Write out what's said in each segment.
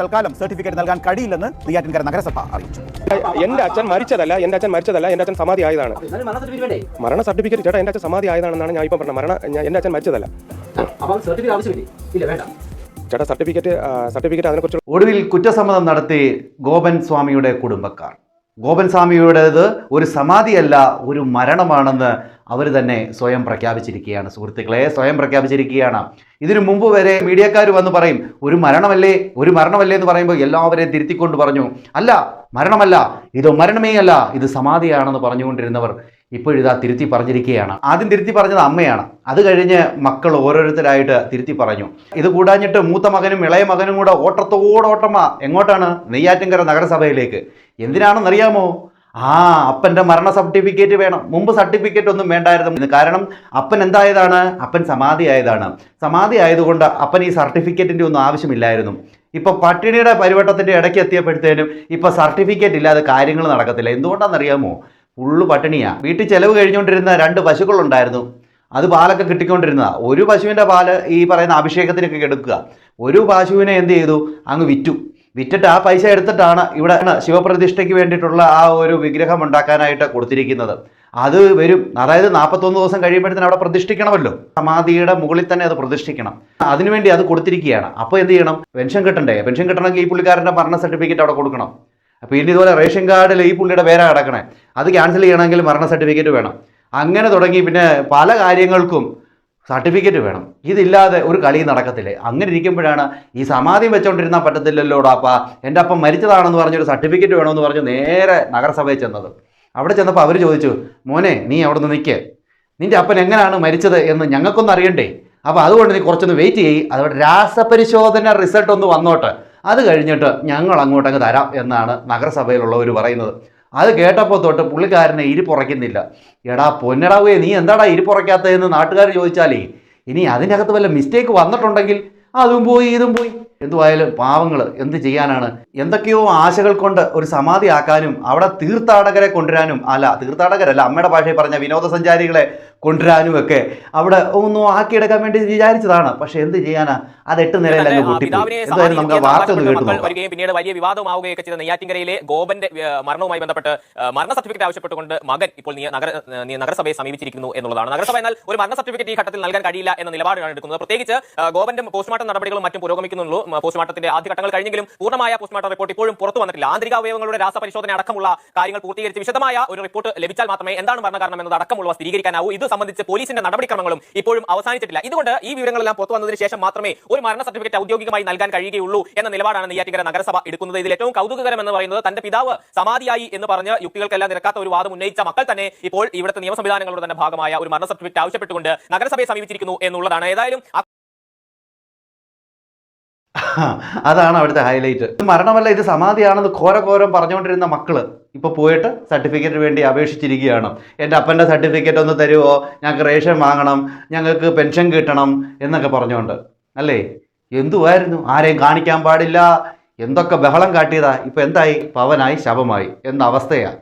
തൽക്കാലം സർട്ടിഫിക്കറ്റ് നൽകാൻ കഴിയില്ലെന്ന് നെയ്യാറ്റിൻകര നഗരസഭ അറിയിച്ചു. എന്റെ അച്ഛൻ മരിച്ചതല്ല എന്റെ അച്ഛൻ മരിച്ചതല്ല എന്റെ അച്ഛൻ സമാധി ആയതാണ്. മരണ സർട്ടിഫിക്കറ്റ് ചേട്ടാ എന്റെ അച്ഛൻ സമാധി ആയതാണെന്നാണ് ഞാൻ ഇപ്പം പറഞ്ഞത്. മരണ ഞാൻ- എന്റെ അച്ഛൻ മരിച്ചതല്ല. അപ്പം സർട്ടിഫിക്കറ്റ് ആവശ്യമില്ലേ? ഇല്ല വേണ്ട. ചേട്ടാ സർട്ടിഫിക്കറ്റ് സർട്ടിഫിക്കറ്റ് അതിനെക്കുറിച്ച് ഒടുവിൽ കുറ്റസമ്മതം നടത്തി ഗോപൻ സ്വാമിയുടെ കുടുംബക്കാർ. ഗോപൻ സ്വാമിയുടേത് ഒരു സമാധിയല്ല ഒരു മരണമാണെന്ന് അവർ തന്നെ സ്വയം പ്രഖ്യാപിച്ചിരിക്കുകയാണ്. സുഹൃത്തുക്കളെ സ്വയം പ്രഖ്യാപിച്ചിരിക്കുകയാണ്. ഇതിനു മുമ്പ് വരെ മീഡിയക്കാർ വന്ന് പറയും ഒരു മരണമല്ലേ? ഒരു മരണമല്ലേ? എന്ന് പറയുമ്പോൾ എല്ലാവരെയും തിരുത്തിക്കൊണ്ട് പറഞ്ഞു അല്ല മരണമല്ല ഇത് മരണമേ അല്ല ഇത് സമാധിയാണെന്ന് പറഞ്ഞുകൊണ്ടിരുന്നവർ ഇപ്പോഴിതാ തിരുത്തി പറഞ്ഞിരിക്കുകയാണ്. ആദ്യം തിരുത്തി പറഞ്ഞത് അമ്മയാണ്. അത് കഴിഞ്ഞ് മക്കൾ ഓരോരുത്തരായിട്ട് തിരുത്തി പറഞ്ഞു. ഇത് കൂടാഞ്ഞിട്ട് മൂത്ത മകനും ഇളയ മകനും കൂടെ ഓട്ടത്തോടോട്ടമാ എങ്ങോട്ടാണ്? നെയ്യാറ്റിൻകര നഗരസഭയിലേക്ക്. എന്തിനാണെന്നറിയാമോ? ആ അപ്പന്റെ മരണ സർട്ടിഫിക്കറ്റ് വേണം. മുമ്പ് സർട്ടിഫിക്കറ്റ് ഒന്നും വേണ്ടായിരുന്നു. കാരണം അപ്പൻ എന്തായതാണ്? അപ്പൻ സമാധി ആയതാണ് സമാധി ആയതുകൊണ്ട് അപ്പൻ ഈ സർട്ടിഫിക്കറ്റിന്റെ ഒന്നും ആവശ്യമില്ലായിരുന്നു. ഇപ്പോൾ പട്ടിണിയുടെ പരിവട്ടത്തിന്റെ ഇടയ്ക്ക് എത്തിയപ്പോഴത്തേനും ഇപ്പോൾ സർട്ടിഫിക്കറ്റ് ഇല്ലാതെ കാര്യങ്ങൾ നടക്കത്തില്ല. എന്തുകൊണ്ടാണെന്നറിയാമോ? ഫുള്ള് പട്ടിണിയാണ് വീട്ടിൽ ചിലവ് കഴിഞ്ഞുകൊണ്ടിരുന്ന രണ്ട് പശുക്കളുണ്ടായിരുന്നു. അത് പാലൊക്കെ കിട്ടിക്കൊണ്ടിരുന്നതാ. ഒരു പശുവിന്റെ പാൽ ഈ പറയുന്ന അഭിഷേകത്തിനൊക്കെ എടുക്കുക. ഒരു പശുവിനെ എന്ത് ചെയ്തു? അങ്ങ് വിറ്റു. വിറ്റിട്ട് ആ പൈസ എടുത്തിട്ടാണ് ഇവിടെ ശിവപ്രതിഷ്ഠയ്ക്ക് വേണ്ടിയിട്ടുള്ള ആ ഒരു വിഗ്രഹം ഉണ്ടാക്കാനായിട്ട് കൊടുത്തിരിക്കുന്നത്. അത് വരും. അതായത് നാൽപ്പത്തൊന്ന് ദിവസം കഴിയുമ്പോഴത്തേന് അവിടെ പ്രതിഷ്ഠിക്കണമല്ലോ. സമാധിയുടെ മുകളിൽ തന്നെ അത് പ്രതിഷ്ഠിക്കണം. അതിനുവേണ്ടി അത് കൊടുത്തിരിക്കുകയാണ്. അപ്പോൾ എന്ത് ചെയ്യണം? പെൻഷൻ കിട്ടണ്ടേ? പെൻഷൻ കിട്ടണമെങ്കിൽ ഈ പുള്ളിക്കാരന്റെ മരണ സർട്ടിഫിക്കറ്റ് അവിടെ കൊടുക്കണം. ഇനി ഇതുപോലെ റേഷൻ കാർഡിൽ ഈ പുള്ളിയുടെ പേരാ കിടക്കണേ അത് ക്യാൻസൽ ചെയ്യണമെങ്കിൽ മരണ സർട്ടിഫിക്കറ്റ് വേണം. അങ്ങനെ തുടങ്ങി പിന്നെ പല കാര്യങ്ങൾക്കും സർട്ടിഫിക്കറ്റ് വേണം. ഇതില്ലാതെ ഒരു കളി നടക്കത്തില്ലേ? അങ്ങനെ ഇരിക്കുമ്പോഴാണ് ഈ സമാധി വെച്ചോണ്ടിരുന്നാൽ പറ്റത്തില്ലല്ലോ അപ്പ എന്റെ അപ്പം മരിച്ചതാണെന്ന് പറഞ്ഞൊരു സർട്ടിഫിക്കറ്റ് വേണമെന്ന് പറഞ്ഞ് നേരെ നഗരസഭയിൽ ചെന്നത്. അവിടെ ചെന്നപ്പോൾ അവർ ചോദിച്ചു മോനെ നീ അവിടെ നിന്ന് നിൽക്ക് നിന്റെ അപ്പൻ എങ്ങനെയാണ് മരിച്ചത് എന്ന് ഞങ്ങൾക്കൊന്നും അറിയണ്ടേ? അപ്പോൾ അതുകൊണ്ട് നീ കുറച്ചൊന്ന് വെയിറ്റ് ചെയ്യ്. അതുകൊണ്ട് രാസപരിശോധന റിസൾട്ട് ഒന്ന് വന്നോട്ട്. അത് കഴിഞ്ഞിട്ട് ഞങ്ങൾ അങ്ങോട്ടങ്ങ് തരാം എന്നാണ് നഗരസഭയിലുള്ളവർ പറയുന്നത്. അത് കേട്ടപ്പോൾ തൊട്ട് പുള്ളിക്കാരനെ ഇരിപ്പുറയ്ക്കുന്നില്ല എടാ പൊന്നടാവേ നീ എന്താടാ ഇരിപ്പുറയ്ക്കാത്തതെന്ന് നാട്ടുകാർ ചോദിച്ചാലേ ഇനി അതിനകത്ത് വല്ല മിസ്റ്റേക്ക് വന്നിട്ടുണ്ടെങ്കിൽ അതും പോയി ഇതും പോയി. എന്തുവായാലും പാവങ്ങൾ എന്ത് ചെയ്യാനാണ്? എന്തൊക്കെയോ ആശകൾ കൊണ്ട് ഒരു സമാധി ആക്കാനും അവിടെ തീർത്ഥാടകരെ കൊണ്ടുവരാനും അല്ല തീർത്ഥാടകരല്ല അമ്മയുടെ ഭാഷയിൽ പറഞ്ഞ വിനോദസഞ്ചാരികളെ കൊണ്ടുവരാനും ഒക്കെ അവിടെ ഒന്നും ആക്കിയെടുക്കാൻ വേണ്ടി വിചാരിച്ചതാണ്. പക്ഷെ എന്ത് ചെയ്യാനാ? അത് എട്ട് പൊട്ടിപ്പോയി. പിതാവിനെ എന്തായാലും നമുക്ക് വാർത്ത ഒന്ന് കേട്ടു വരികയും പിന്നീട് വലിയ വിവാദമാവുകയൊക്കെ ചെയ്ത നെയ്യാറ്റിൻകരയിലെ ഗോപന്റെ മരണവുമായി ബന്ധപ്പെട്ട് മരണ സർട്ടിഫിക്കറ്റ് ആവശ്യപ്പെട്ടുകൊണ്ട് മകൻ ഇപ്പോൾ നഗര നഗരസഭയെ സമീപിച്ചിരിക്കുന്നു എന്നുള്ളതാണ്. നഗരസഭ എന്നാൽ ഒരു മരണ സർട്ടിഫിക്കറ്റ് ഈ ഘട്ടത്തിൽ നൽകാൻ കഴിയില്ല എന്ന നിലപാടാണ് എടുക്കുന്നത്. പ്രത്യേകിച്ച് ഗോപന്റെ പോസ്റ്റ്മോർട്ടം നടപടികളും മറ്റും പുരോഗമിക്കുന്നുള്ളൂ. പോസ്റ്റ്മോർട്ടത്തിന്റെ ആദ്യഘട്ടങ്ങൾ കഴിഞ്ഞെങ്കിലും പൂർണമായ പോസ്റ്റ്മോർട്ടം റിപ്പോർട്ട് ഇപ്പോഴും പുറത്തു വന്നിട്ടില്ല. ആന്തരിക അവയവങ്ങളുടെ രാസപരിശോധന അടക്കമുള്ള കാര്യങ്ങൾ പൂർത്തീകരിച്ച് വിശദമായ ഒരു റിപ്പോർട്ട് ലഭിച്ചാൽ മാത്രമേ എന്താണ് മരണകാരണം എന്നത് അടക്കമുള്ളവ സ്ഥിരീകരിക്കാനാവൂ. ഇത് സംബന്ധിച്ച് പോലീസിന്റെ നടപടിക്രമങ്ങളും ഇപ്പോഴും അവസാനിച്ചിട്ടില്ല. ഇതുകൊണ്ട് ഈ വിവരങ്ങളെല്ലാം പുറത്തു വന്നതിന് ശേഷം മാത്രമേ ഒരു മരണ സർട്ടിഫിക്കറ്റ് ഔദ്യോഗികമായി നൽകാൻ കഴിയുകയുള്ളൂ എന്ന നിലപാടാണ് നെയ്യാറ്റിക്കര നഗരസഭ എടുക്കുന്നത്. ഇതിൽ ഏറ്റവും കൗതുകകരം എന്ന് പറയുന്നത് തന്റെ പിതാവ് സമാധിയായി എന്ന് പറഞ്ഞ് യുക്തികൾക്കെല്ലാം നിരക്കാത്ത ഒരു വാദം ഉന്നയിച്ച മക്കൾ തന്നെ ഇപ്പോൾ ഇവിടുത്തെ നിയമ സംവിധാനങ്ങളുടെ തന്നെ ഭാഗമായ ഒരു മരണ സർട്ടിഫിക്കറ്റ് ആവശ്യപ്പെട്ടുകൊണ്ട് നഗരസഭയെ സമീപിച്ചിരിക്കുന്നു എന്നുള്ളതാണ്. ഏതായാലും അതാണ് അവിടുത്തെ ഹൈലൈറ്റ് ഇത് മരണമല്ല ഇത് സമാധിയാണെന്ന് ഘോരഘോരം പറഞ്ഞുകൊണ്ടിരുന്ന മക്കൾ ഇപ്പൊ പോയിട്ട് സർട്ടിഫിക്കറ്റ് വേണ്ടി അപേക്ഷിച്ചിരിക്കുകയാണ്. എന്റെ അപ്പന്റെ സർട്ടിഫിക്കറ്റ് ഒന്ന് തരുമോ ഞങ്ങൾക്ക് റേഷൻ വാങ്ങണം ഞങ്ങൾക്ക് പെൻഷൻ കിട്ടണം എന്നൊക്കെ പറഞ്ഞുകൊണ്ട്. അല്ലേ? എന്തുവായിരുന്നു? ആരെയും കാണിക്കാൻ പാടില്ല. എന്തൊക്കെ ബഹളം കാട്ടിയതാ. ഇപ്പൊ എന്തായി? പവനായി ശവമായി. എന്ന അവസ്ഥയാ.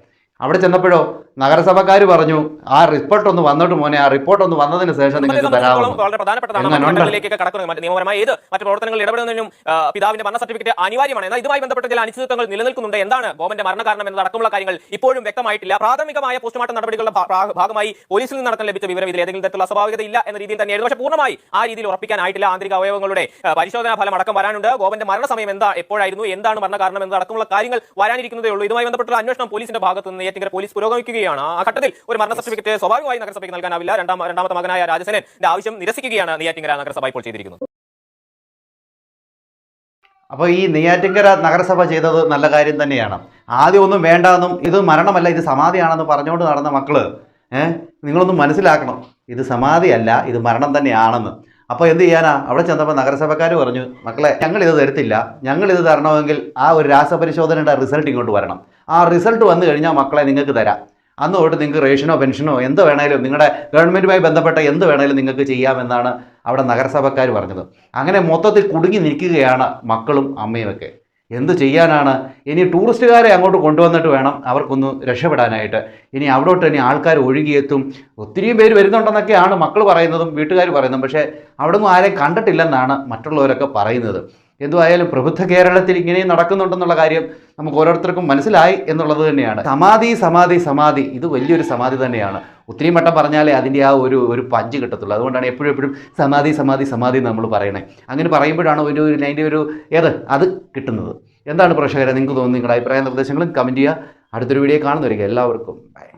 അവിടെ ചെന്നപ്പോഴോ നഗരസഭക്കാർ പറഞ്ഞു ആ റിപ്പോർട്ട് ഒന്ന് വന്നിട്ട് മോനെ ആ റിപ്പോർട്ട് ഒന്ന് വന്നതിന് ശേഷം നിങ്ങൾക്ക് സംബന്ധിച്ചിടത്തോളം തരാമെന്ന് വളരെ പ്രധാനപ്പെട്ടതാണ്. എങ്ങനെ ഉണ്ട്? മണ്ഡലങ്ങളിലേക്കൊക്കെ കടക്കുന്നത് മറ്റ് നിയമപരമായ ഏത് മറ്റു പ്രവർത്തനങ്ങളിൽ ഇടപെടുന്നതിനും ആ, പിതാവിന്റെ മരണ സർട്ടിഫിക്കറ്റ് അനിവാര്യമാണ്. എന്നാൽ ഇതുമായി ബന്ധപ്പെട്ട ചില അനിശ്ചിതത്വങ്ങൾ നിലനിൽക്കുന്നുണ്ട്. എന്താണ് മരണകാരണം എന്നതടക്കമുള്ള കാര്യങ്ങൾ ഇപ്പോഴും വ്യക്തമായിട്ടില്ല. പ്രാഥമികമായ പോസ്റ്റ്മോർട്ടം നടപടികളുടെ ഭാഗമായി പോലീസിൽ നിന്ന് നടത്താൻ ലഭിച്ച വിവരം ഇതിൽ ഏതെങ്കിലും തരത്തിലുള്ള അസ്വാഭാവികതയില്ല എന്ന രീതിയിൽ തന്നെയായിരുന്നു. പക്ഷേ പൂർണമായി ആ രീതിയിൽ ഉറപ്പിക്കാനായിട്ടില്ല. ആന്തരിക അവയവങ്ങളുടെ പരിശോധനാ ഫലം അടക്കം വരാനുണ്ട്. ഗോപന്റെ മരണസമയം എന്താ എപ്പോഴായിരുന്നു എന്താണ് മരണകാരണം എന്നതടക്കമുള്ള കാര്യങ്ങൾ വരാനിരിക്കുന്നതേ ഉള്ളൂ. ഇതുമായി ബന്ധപ്പെട്ടുള്ള അന്വേഷണം പോലീസിന്റെ ഭാഗത്തുനിന്ന് ഏറ്റിങ്കര പോലീസ് പുരോഗമിക്കുകയാണ്. ആ ഘട്ടത്തിൽ ഒരു മരണ സർട്ടിഫിക്കറ്റ് സ്വാഭാവികമായി നഗരസഭയ്ക്ക് നൽകാനാവില്ല. രണ്ടാം രണ്ടാമത്തെ മകനായ രാജസേനൻ ആവശ്യം നിരസിക്കുകയാണ് നെയ്യാറ്റിങ്കര നഗരസഭ ഇപ്പോൾ ചെയ്തിരിക്കുന്നത്. അപ്പോൾ ഈ നെയ്യാറ്റിങ്കര നഗരസഭ ചെയ്തത് നല്ല കാര്യം തന്നെയാണ്. ആദ്യം ഒന്നും വേണ്ട എന്നും ഇത് മരണമല്ല ഇത് സമാധിയാണെന്ന് പറഞ്ഞുകൊണ്ട് നടന്ന മക്കൾ ഏഹ് നിങ്ങളൊന്നും മനസ്സിലാക്കണം. ഇത് സമാധിയല്ല ഇത് മരണം തന്നെയാണെന്ന്. അപ്പോൾ എന്ത് ചെയ്യാനാ? അവിടെ ചെന്നപ്പോൾ നഗരസഭക്കാർ പറഞ്ഞു മക്കളെ ഞങ്ങൾ ഇത് തരത്തില്ല ഞങ്ങൾ ഇത് തരണമെങ്കിൽ ആ ഒരു രാസപരിശോധനയുടെ റിസൾട്ട് ഇങ്ങോട്ട് വരണം. ആ റിസൾട്ട് വന്നു കഴിഞ്ഞാൽ മക്കളെ നിങ്ങൾക്ക് തരാം. അന്ന് തൊട്ട് നിങ്ങൾക്ക് റേഷനോ പെൻഷനോ എന്ത് വേണേലും നിങ്ങളുടെ ഗവൺമെന്റുമായി ബന്ധപ്പെട്ട എന്ത് വേണേലും നിങ്ങൾക്ക് ചെയ്യാമെന്നാണ് അവിടെ നഗരസഭക്കാർ പറഞ്ഞത്. അങ്ങനെ മൊത്തത്തിൽ കുടുങ്ങി നിൽക്കുകയാണ് മക്കളും അമ്മയുമൊക്കെ എന്ത് ചെയ്യാനാണ്? ഇനി ടൂറിസ്റ്റുകാരെ അങ്ങോട്ട് കൊണ്ടുവന്നിട്ട് വേണം അവർക്കൊന്ന് രക്ഷപ്പെടാനായിട്ട്. ഇനി അവിടോട്ട് ഇനി ആൾക്കാർ ഒഴുകിയെത്തും. ഒത്തിരിയും പേര് വരുന്നുണ്ടെന്നൊക്കെയാണ് മക്കൾ പറയുന്നതും വീട്ടുകാർ പറയുന്നതും. പക്ഷേ അവിടെ നിന്നും ആരെയും കണ്ടിട്ടില്ലെന്നാണ് മറ്റുള്ളവരൊക്കെ പറയുന്നത്. എന്തുവായാലും പ്രബുദ്ധ കേരളത്തിൽ ഇങ്ങനെയും നടക്കുന്നുണ്ടെന്നുള്ള കാര്യം നമുക്ക് ഓരോരുത്തർക്കും മനസ്സിലായി എന്നുള്ളത് തന്നെയാണ്. സമാധി സമാധി സമാധി ഇത് വലിയൊരു സമാധി തന്നെയാണ്. ഒത്തിരി വട്ടം പറഞ്ഞാലേ അതിന്റെ ആ ഒരു ഒരു പഞ്ച് കിട്ടത്തുള്ളൂ. അതുകൊണ്ടാണ് എപ്പോഴും എപ്പോഴും സമാധി സമാധി സമാധി നമ്മൾ പറയണേ. അങ്ങനെ പറയുമ്പോഴാണ് ഒരു അതിന്റെ ഒരു ഏത്? അത് കിട്ടുന്നത്. എന്താണ് പ്രേക്ഷകരെ നിങ്ങൾക്ക് തോന്നുന്നത്? നിങ്ങളുടെ അഭിപ്രായ നിർദ്ദേശങ്ങളും കമന്റ് ചെയ്യുക. അടുത്തൊരു വീഡിയോ കാണുന്നവരിക എല്ലാവർക്കും ബൈ